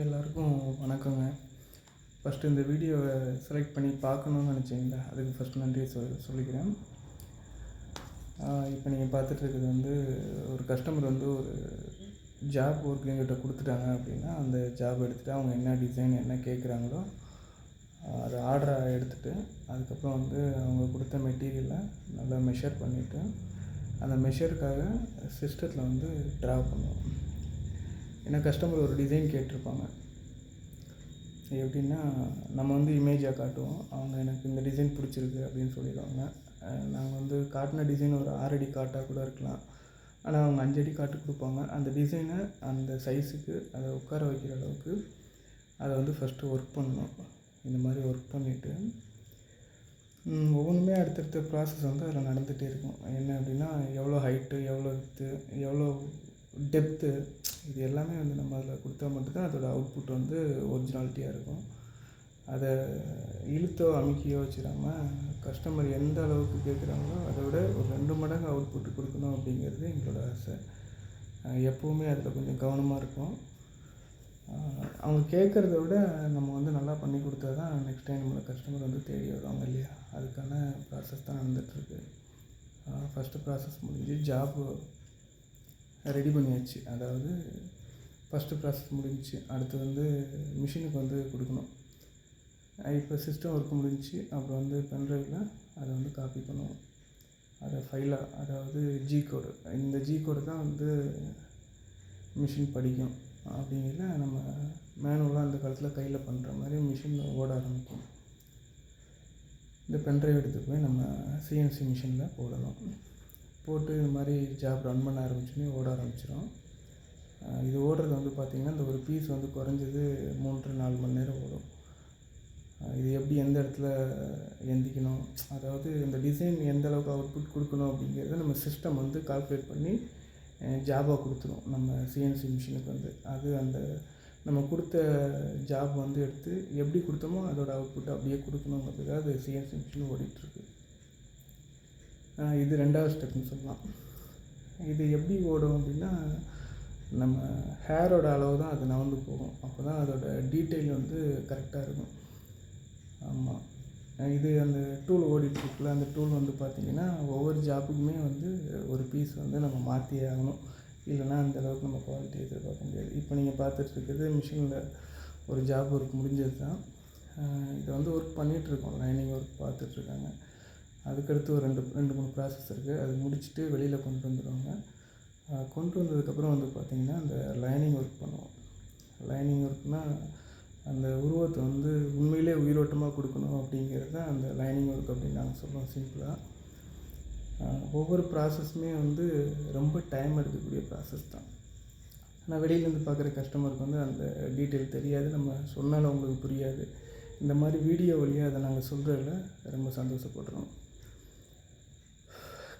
எல்லாருக்கும் வணக்கங்க. ஃபஸ்ட்டு இந்த வீடியோவை செலக்ட் பண்ணி பார்க்கணுன்னு நினச்சிங்களா அதுக்கு ஃபஸ்ட் நன்றி சொல் சொல்லிக்கிறேன். இப்போ நீங்கள் பார்த்துட்டு இருக்கிறது வந்து ஒரு கஸ்டமர் வந்து ஒரு ஜாப் ஒர்க் எங்கிட்ட கொடுத்துட்டாங்க அப்படின்னா அந்த ஜாப் எடுத்துகிட்டு அவங்க என்ன டிசைன் என்ன கேட்குறாங்களோ அதை ஆர்டரை எடுத்துகிட்டு அதுக்கப்புறம் வந்து அவங்க கொடுத்த மெட்டீரியலை நல்லா மெஷர் பண்ணிவிட்டு அந்த மெஷருக்காக சிஸ்டத்தில் வந்து ட்ரா பண்ணுவோம். ஏன்னா கஸ்டமர் ஒரு டிசைன் கேட்டிருப்பாங்க. எப்படின்னா நம்ம வந்து இமேஜாக காட்டுவோம். அவங்க எனக்கு இந்த டிசைன் பிடிச்சிருக்கு அப்படின்னு சொல்லிடுவாங்க. நாங்கள் வந்து காட்டின டிசைன் ஒரு ஆறடி காட்டாக கூட இருக்கலாம். ஆனால் அவங்க அஞ்சடி காட்டு கொடுப்பாங்க. அந்த டிசைனை அந்த சைஸுக்கு அதை உட்கார வைக்கிற அளவுக்கு அதை வந்து ஃபஸ்ட்டு ஒர்க் பண்ணணும். இந்த மாதிரி ஒர்க் பண்ணிவிட்டு ஒவ்வொன்றுமே அடுத்தடுத்த ப்ராசஸ் வந்து அதில் நடந்துகிட்டே இருக்கும். என்ன அப்படின்னா எவ்வளோ ஹைட்டு எவ்வளோ வித்து எவ்வளோ டெப்த்து இது எல்லாமே வந்து நம்ம அதில் கொடுத்தா மட்டும்தான் அதோட அவுட்புட் வந்து ஒரிஜினாலிட்டியாக இருக்கும். அதை இழுத்தோ அமுக்கியோ வச்சிடாமல் கஸ்டமர் எந்த அளவுக்கு கேட்குறாங்களோ அதை விட ஒரு ரெண்டு மடங்கு அவுட்புட் கொடுக்கணும் அப்படிங்கிறது எங்களோட ஆசை. எப்போவுமே அதில் கொஞ்சம் கவனமாக இருக்கும் அவங்க கேட்குறத விட நம்ம வந்து நல்லா பண்ணி கொடுத்தா தான் நெக்ஸ்ட் டைம் நம்மளை கஸ்டமர் வந்து தேடி வருவாங்க இல்லையா? அதுக்கான ப்ராசஸ் தான் நடந்துகிட்ருக்கு ஃபஸ்ட்டு ப்ராசஸ் முடிஞ்சு ஜாப்பு ரெடி பண்ணியாச்சு. அதாவது ஃபஸ்ட்டு ப்ராசஸ் முடிஞ்சிச்சு. அடுத்து வந்து மிஷினுக்கு வந்து கொடுக்கணும். இப்போ சிஸ்டம் ஒர்க் முடிஞ்சிச்சு. அப்புறம் வந்து பென்ட்ரைவில் அதை வந்து காப்பி பண்ணுவோம் அதை ஃபைலாக அதாவது ஜி கோடு இந்த ஜி கோடு தான் வந்து மிஷின் படிக்கும். அப்படிங்கிறத நம்ம மேனுவலாக அந்த காலத்தில் கையில் பண்ணுற மாதிரி மிஷின் ஓட ஆரம்பிக்கும் இந்த பென்ட்ரைவ் எடுத்து போய் நம்ம சிஎன்சி மிஷினில் போடணும். போட்டு இது மாதிரி ஜாப் ரன் பண்ண ஆரம்பிச்சோன்னே ஓட ஆரம்பிச்சிடும் இது ஓடுறது வந்து பார்த்திங்கன்னா இந்த ஒரு பீஸ் வந்து குறைஞ்சது மூன்று நாலு மணி நேரம் ஓடும். இது எப்படி எந்த இடத்துல எந்திக்கணும்? அதாவது இந்த டிசைன் எந்த அளவுக்கு அவுட்புட் கொடுக்கணும் அப்படிங்கிறத நம்ம சிஸ்டம் வந்து கால்குலேட் பண்ணி ஜாபாக கொடுத்துரும். நம்ம சிஎன்சி மிஷினுக்கு வந்து. அது அந்த நம்ம கொடுத்த ஜாப் வந்து எடுத்து எப்படி கொடுத்தோமோ அதோட அவுட்புட் அப்படியே கொடுக்கணுங்கிறதுக்காக அது சிஎன்சி மிஷின் ஓடிட்டுருக்கு இது ரெண்டாவது ஸ்டெப்னு சொல்லலாம். இது எப்படி ஓடும் அப்படின்னா நம்ம ஹேரோட அளவு தான் அது நவந்து போகும். அப்போ தான் அதோட டீட்டெயில் வந்து கரெக்டாக இருக்கும். ஆமாம் இது அந்த டூல் ஓடிட்டுருக்குல அந்த டூல் வந்து பார்த்திங்கன்னா ஒவ்வொரு ஜாப்புக்குமே வந்து ஒரு பீஸ் வந்து நம்ம மாற்றியே ஆகணும். இல்லைன்னா அந்த அளவுக்கு நம்ம குவாலிட்டி எதிர்பார்க்க முடியாது. இப்போ நீங்கள் பார்த்துட்ருக்குறது மிஷினில் ஒரு ஜாப் ஒர்க் முடிஞ்சது தான் இதை வந்து ஒர்க் பண்ணிகிட்ருக்கோம் லைனிங் ஒர்க் பார்த்துட்ருக்காங்க அதுக்கடுத்து ஒரு ரெண்டு ரெண்டு மூணு ப்ராசஸ் இருக்குது அது முடிச்சுட்டு வெளியில் கொண்டு வந்துடுவாங்க கொண்டு வந்ததுக்கப்புறம் வந்து பார்த்திங்கன்னா அந்த லைனிங் ஒர்க் பண்ணுவோம். லைனிங் ஒர்க்னால் அந்த உருவத்தை வந்து உண்மையிலே உயிரோட்டமாக கொடுக்கணும் அப்படிங்கிறது தான் அந்த லைனிங் ஒர்க் அப்படின்னு நாங்கள் சொல்கிறோம் சிம்பிளாக ஒவ்வொரு ப்ராசஸுமே வந்து ரொம்ப டைம் எடுக்கக்கூடிய ப்ராசஸ் தான். ஆனால் வெளியிலேருந்து பார்க்குற கஸ்டமருக்கு வந்து அந்த டீட்டெயில் தெரியாது. நம்ம சொன்னாலும் அவங்களுக்கு புரியாது. இந்த மாதிரி வீடியோ வழியாக அதை நாங்கள் சொல்கிறதில் ரொம்ப சந்தோஷப்படுறோம்.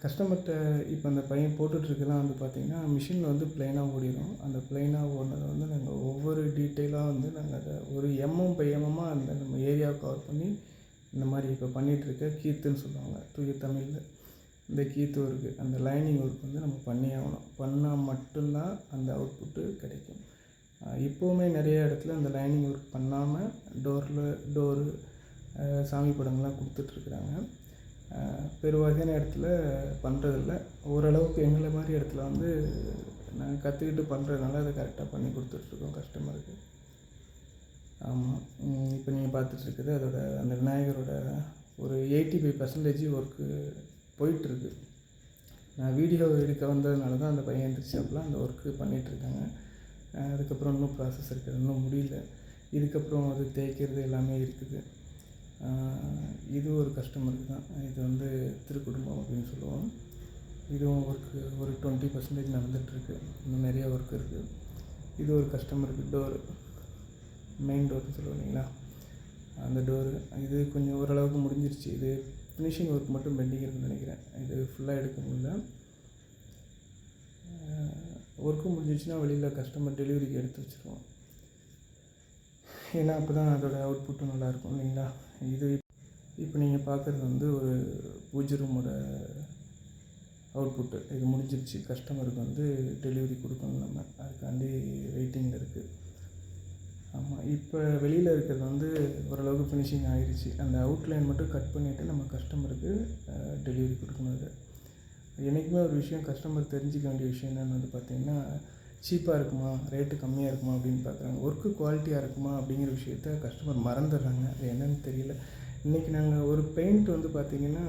கஸ்டமர்கிட்ட இப்போ அந்த பையன் போட்டுட்ருக்கலாம் வந்து பார்த்திங்கன்னா மிஷினில் வந்து ப்ளைனாக ஓடிடும் அந்த ப்ளைனாக ஓடினதை வந்து நாங்கள் ஒவ்வொரு டீட்டெயிலாக வந்து நாங்கள் அதை ஒரு எம்எம் பை எம்எம்மாக அந்த நம்ம ஏரியாவை கவர் பண்ணி இந்த மாதிரி இப்போ பண்ணிகிட்ருக்க கீத்துன்னு சொல்லுவாங்க. தூய தமிழில். இந்த கீத்து ஒர்க்கு அந்த லைனிங் ஒர்க் வந்து நம்ம பண்ணி ஆகணும். பண்ணால் மட்டும்தான் அந்த அவுட்புட்டு கிடைக்கும். இப்போவுமே நிறைய இடத்துல அந்த லைனிங் ஒர்க் பண்ணாமல் டோரில் டோரு சாமி படங்கள்லாம் கொடுத்துட்ருக்குறாங்க. பெருவாரியான இடத்துல பண்ணுறதில்ல ஓரளவுக்கு எங்களை மாதிரி இடத்துல வந்து நாங்கள் கற்றுக்கிட்டு பண்ணுறதுனால அதை கரெக்டாக பண்ணி கொடுத்துட்ருக்கோம் கஸ்டமருக்கு ஆமாம் இப்போ நீங்கள் பார்த்துட்ருக்குது அதோட அந்த விநாயகரோட ஒரு எயிட்டி ஃபைவ் பர்சன்டேஜ் ஒர்க்கு போயிட்டுருக்கு நான் வீடியோ எடுக்க வந்ததுனால தான் அந்த பையன் எந்திரிச்சாப்புல அந்த ஒர்க்கு பண்ணிகிட்ருக்காங்க அதுக்கப்புறம் இன்னும் ப்ராசஸ் இருக்குது இன்னும் முடியல. இதுக்கப்புறம் அது தேய்க்கிறது எல்லாமே இருக்குது. இது ஒரு கஸ்டமருக்கு தான். இது வந்து திருக்குடும்பம் அப்படின்னு சொல்லுவோம். இதுவும் ஒர்க்கு ஒரு டுவெண்ட்டி பர்சன்டேஜ் நடந்துகிட்ருக்கு இன்னும் நிறையா ஒர்க் இருக்குது இது ஒரு கஸ்டமருக்கு டோரு மெயின் டோர்னு சொல்லுவோம் இல்லைங்களா? அந்த டோரு இது கொஞ்சம் ஓரளவுக்கு முடிஞ்சிருச்சு. இது ஃபினிஷிங் ஒர்க் மட்டும் பெண்டிங் இருக்குன்னு நினைக்கிறேன். இது ஃபுல்லாக எடுக்க முடியல. ஒர்க்கு முடிஞ்சிச்சுன்னா வெளியில் கஸ்டமர் டெலிவரிக்கு எடுத்து வச்சுருவோம். ஏன்னா அப்போ தான் அதோடய அவுட்புட்டும் நல்லாயிருக்கும் இல்லைங்களா? இது இப்போ நீங்கள் பார்க்குறது வந்து ஒரு பூஜை ரூமோட அவுட்புட்டு இது முடிஞ்சிருச்சு. கஸ்டமருக்கு வந்து டெலிவரி கொடுக்கணும் நம்ம. அதுக்காண்டி வெயிட்டிங்கில் இருக்குது ஆமாம் இப்போ வெளியில் இருக்கிறது வந்து ஓரளவுக்கு ஃபினிஷிங் ஆகிருச்சு அந்த அவுட்லைன் மட்டும் கட் பண்ணிவிட்டு நம்ம கஸ்டமருக்கு டெலிவரி கொடுக்கணும் அது. என்றைக்குமே ஒரு விஷயம் கஸ்டமர் தெரிஞ்சிக்க வேண்டிய விஷயம் என்னென்னு வந்து பார்த்திங்கன்னா சீப்பாக இருக்குமா? ரேட்டு கம்மியாக இருக்குமா? அப்படின்னு பார்க்குறாங்க. ஒர்க்கு குவாலிட்டியாக இருக்குமா? அப்படிங்கிற விஷயத்த கஸ்டமர் மறந்துடுறாங்க. அது என்னன்னு தெரியல. இன்றைக்கி நாங்கள் ஒரு பெயிண்ட் வந்து பார்த்திங்கன்னா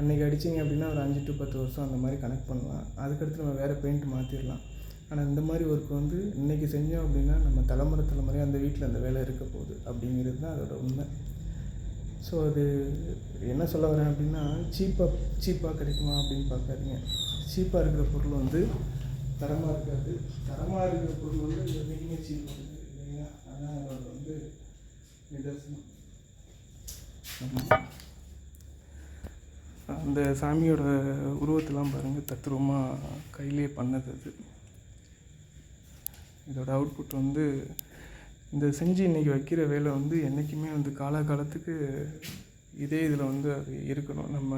அன்றைக்கி அடிச்சிங்க அப்படின்னா ஒரு அஞ்சு டு பத்து வருஷம் அந்த மாதிரி கனெக்ட் பண்ணலாம். அதுக்கடுத்து நம்ம வேறு பெயிண்ட் மாற்றிடலாம் ஆனால் இந்த மாதிரி ஒர்க் வந்து இன்றைக்கி செஞ்சோம் அப்படின்னா நம்ம தலைமுறை தலைமுறையாக அந்த வீட்டில் அந்த வேலை இருக்க போகுது. அப்படிங்கிறது தான் அதோட உண்மை. ஸோ அது என்ன சொல்ல வரேன் அப்படின்னா சீப்பாக சீப்பாக கிடைக்குமா அப்படின்னு பார்க்காதீங்க. சீப்பாக இருக்கிற பொருள் வந்து தரமாக இருக்காது. தரமாக இருக்கிற பொருள் வந்து என்றைக்குமே சீல் பண்ணுது இல்லைங்களா? அதான் அதோட வந்து நிதர்சனம். அந்த சாமியோட உருவத்தெல்லாம் பாருங்கள் தத்ரூபமாக கையிலே பண்ணது அது. இதோட அவுட்புட் வந்து இந்த செஞ்சு இன்றைக்கி வைக்கிற வேலை வந்து என்றைக்குமே வந்து காலகாலத்துக்கு இதே இதில் வந்து அது இருக்கணும். நம்ம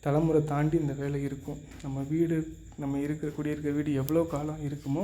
தலைமுறை தாண்டி இந்த வேலை இருக்கும். நம்ம வீடு நம்ம இருக்கிற குடியிருக்கிற வீடு எவ்வளோ காலம் இருக்குமோ